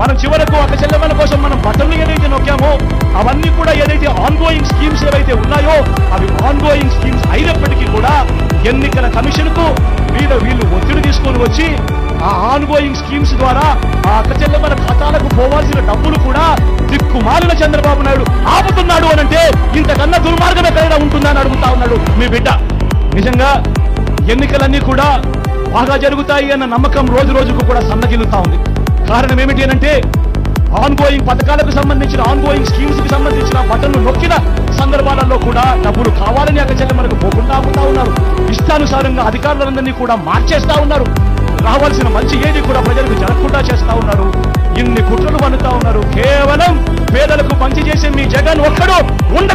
మనం చివరకు ఒక చెల్లెమ్మల కోసం మనం బట్టలు ఏదైతే నొక్కామో అవన్నీ కూడా ఏదైతే ఆన్గోయింగ్ స్కీమ్స్ ఏవైతే ఉన్నాయో అవి ఆన్గోయింగ్ స్కీమ్స్ అయినప్పటికీ కూడా ఎన్నికల కమిషన్కు మీద వీళ్ళు ఒత్తిడి తీసుకొని వచ్చి ఆ ఆన్గోయింగ్ స్కీమ్స్ ద్వారా ఆ అక్క చెల్లెమ్మల ఖాతాలకు పోవాల్సిన డబ్బులు కూడా దిక్కుమాలిన చంద్రబాబు నాయుడు ఆపుతున్నాడు అనంటే ఇంతకన్నా దుర్మార్గం ఎక్కడైనా ఉంటుందని అడుగుతా ఉన్నాడు మీ బిడ్డ. నిజంగా ఎన్నికలన్నీ కూడా బాగా జరుగుతాయి అన్న నమ్మకం రోజు రోజుకు కూడా సన్నగిల్లుతా ఉంది. కారణం ఏమిటి అంటే ఆన్గోయింగ్ పథకాలకు సంబంధించిన ఆన్గోయింగ్ స్కీమ్స్కి సంబంధించిన బటన్లు నొక్కిన సందర్భాలలో కూడా డబ్బులు కావాలని అక్క మనకు పోకుండా ఆపుతా ఉన్నారు. ఇష్టానుసారంగా అధికారులందరినీ కూడా మార్చేస్తా ఉన్నారు. రావాల్సిన మంచి ఏది కూడా ప్రజలకు జరగకుండా చేస్తా ఉన్నారు. ఇన్ని కుట్రలు వండుతా ఉన్నారు. కేవలం పేదలకు మంచి చేసే మీ జగన్ ఒక్కడు ఉండ